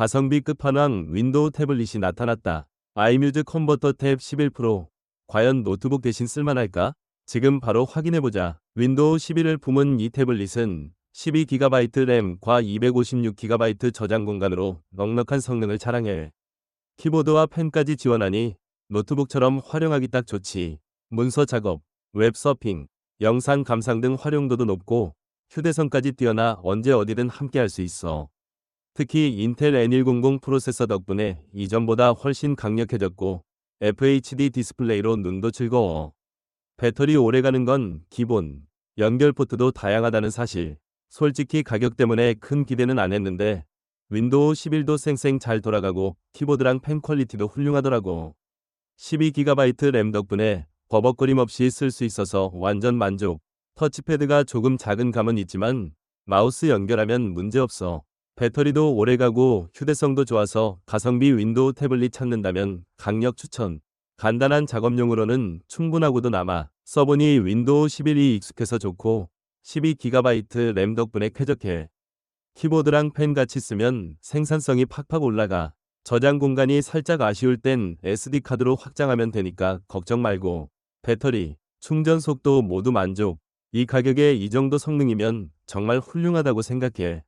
가성비 끝판왕 윈도우 태블릿이 나타났다. 아이뮤즈 컨버터 탭 11 프로. 과연 노트북 대신 쓸만할까? 지금 바로 확인해보자. 윈도우 11을 품은 이 태블릿은 12GB 램과 256GB 저장 공간으로 넉넉한 성능을 자랑해. 키보드와 펜까지 지원하니 노트북처럼 활용하기 딱 좋지. 문서 작업, 웹 서핑, 영상 감상 등 활용도도 높고 휴대성까지 뛰어나 언제 어디든 함께 할 수 있어. 특히 인텔 N100 프로세서 덕분에 이전보다 훨씬 강력해졌고 FHD 디스플레이로 눈도 즐거워. 배터리 오래가는 건 기본. 연결 포트도 다양하다는 사실. 솔직히 가격 때문에 큰 기대는 안 했는데 윈도우 11도 쌩쌩 잘 돌아가고 키보드랑 펜 퀄리티도 훌륭하더라고. 12GB 램 덕분에 버벅거림 없이 쓸 수 있어서 완전 만족. 터치패드가 조금 작은 감은 있지만 마우스 연결하면 문제없어. 배터리도 오래가고 휴대성도 좋아서 가성비 윈도우 태블릿 찾는다면 강력 추천. 간단한 작업용으로는 충분하고도 남아. 써보니 윈도우 11이 익숙해서 좋고 12GB 램 덕분에 쾌적해. 키보드랑 펜 같이 쓰면 생산성이 팍팍 올라가. 저장 공간이 살짝 아쉬울 땐 SD카드로 확장하면 되니까 걱정 말고. 배터리, 충전 속도 모두 만족. 이 가격에 이 정도 성능이면 정말 훌륭하다고 생각해.